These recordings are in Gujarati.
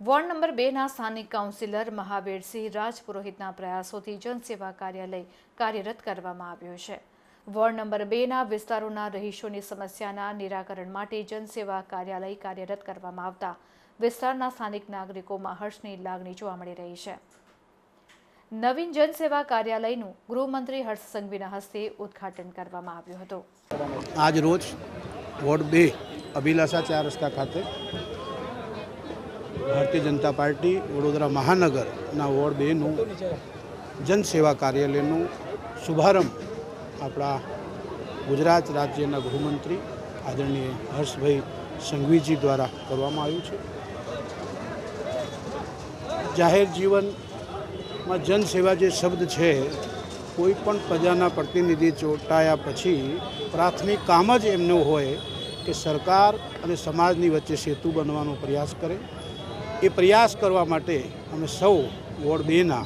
નંબર બેના સ્થાનિક કાઉન્સિલર મહાવીરસિંહ રાજપુરોહિતના પ્રયાસોથી જનસેવા કાર્યાલય કાર્યરત કરવામાં આવ્યો છે. વોર્ડ નંબર બેના વિસ્તારોના રહીશોની સમસ્યાના નિરાકરણ માટે જનસેવા કાર્યાલય કાર્યરત કરવામાં આવતા વિસ્તારના સ્થાનિક નાગરિકોમાં હર્ષની લાગણી જોવા મળી રહી છે. નવીન જનસેવા કાર્યાલયનું ગૃહમંત્રી હર્ષ સંઘવીના હસ્તે ઉદ્ઘાટન કરવામાં આવ્યું હતું. આજ રોજ વોર્ડ બે અભિલાષા ચાર રસ્તા ખાતે ભારતીય જનતા પાર્ટી વડોદરા મહાનગરના વોર્ડ બેનું જનસેવા કાર્યાલયનું શુભારંભ આપણા ગુજરાત રાજ્યના ગૃહમંત્રી આદરણીય હર્ષભાઈ સંઘવીજી દ્વારા કરવામાં આવ્યું છે. જાહેર જીવનમાં જનસેવા જે શબ્દ છે, કોઈ પણ પ્રજાના પ્રતિનિધિ ચૂંટાયા પછી પ્રાથમિક કામ જ એમનું હોય કે સરકાર અને સમાજની વચ્ચે સેતુ બનવાનો પ્રયાસ કરે. એ પ્રયાસ કરવા માટે અમે સૌ વોર્ડ બેના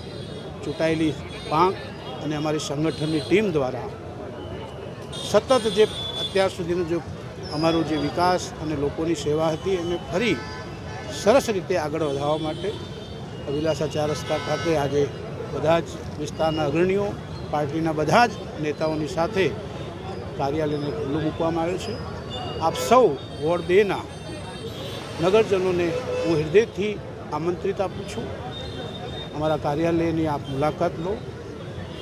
ચૂંટાયેલી પાંખ અને અમારી સંગઠનની ટીમ દ્વારા સતત જે અત્યાર સુધીનો જે અમારો જે વિકાસ અને લોકોની સેવા હતી એને ફરી સરસ રીતે આગળ વધારવા માટે અભિલાષા ચાર રસ્તા ખાતે આજે બધા જ વિસ્તારના અગ્રણીઓ, પાર્ટીના બધા જ નેતાઓની સાથે કાર્યાલયને ખુલ્લું મૂકવામાં આવ્યું છે. આપ સૌ વોર્ડ બેના નગરજનોને હું હૃદયથી આમંત્રિત આપું છું. અમારા કાર્યાલયની આપ મુલાકાત લો.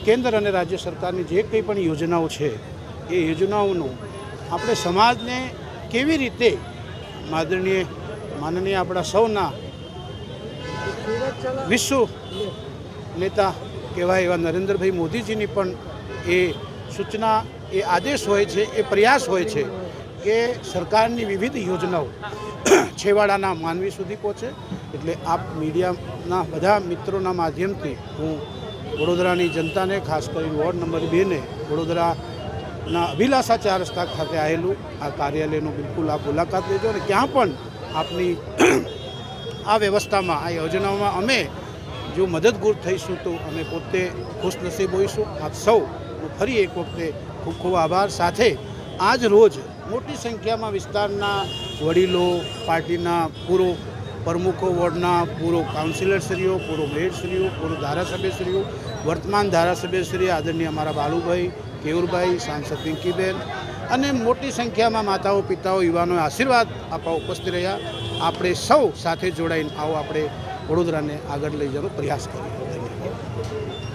કેન્દ્ર અને રાજ્ય સરકારની જે કંઈ પણ યોજનાઓ છે, એ યોજનાઓનું આપણે સમાજને કેવી રીતે માદરણીય માનનીય આપણા સૌના વિશ્વ નેતા કહેવાય એવા નરેન્દ્રભાઈ મોદીજીની પણ એ સૂચના, એ આદેશ હોય છે, એ પ્રયાસ હોય છે કે સરકારની વિવિધ યોજનાઓ છેવાડાના માનવી સુધી પહોંચે. એટલે આપ મીડિયાના બધા મિત્રોના માધ્યમથી હું વડોદરાની જનતાને, ખાસ કરીને વોર્ડ નંબર બેને, વડોદરાના અભિલાષા ચાર રસ્તા ખાતે આવેલું આ કાર્યાલયનું બિલકુલ આપ મુલાકાત લેજો અને ક્યાં પણ આપની આ વ્યવસ્થામાં, આ યોજનાઓમાં અમે જો મદદગૂર થઈશું તો અમે પોતે ખુશનસીબ હોઈશું. આપ સૌ ફરી એક વખતે ખૂબ ખૂબ આભાર. સાથે આજ રોજ મોટી સંખ્યામાં વિસ્તારના વડીલો, પાર્ટીના પૂર્વ પ્રમુખો વોર્ડના પૂર્વ કાઉન્સિલરશ્રીઓ, પૂર્વ મેયરશ્રીઓ, પૂર્વ ધારાસભ્યશ્રીઓ, વર્તમાન ધારાસભ્યશ્રી આદરણીય અમારા બાલુભાઈ કેવુરભાઈ, સાંસદ પિંકીબેન અને મોટી સંખ્યામાં માતાઓ, પિતાઓ, યુવાનોએ આશીર્વાદ આપવા ઉપસ્થિત રહ્યા. આપણે સૌ સાથે જોડાઈને આવો આપણે વડોદરાને આગળ લઈ જવાનો પ્રયાસ કરીએ.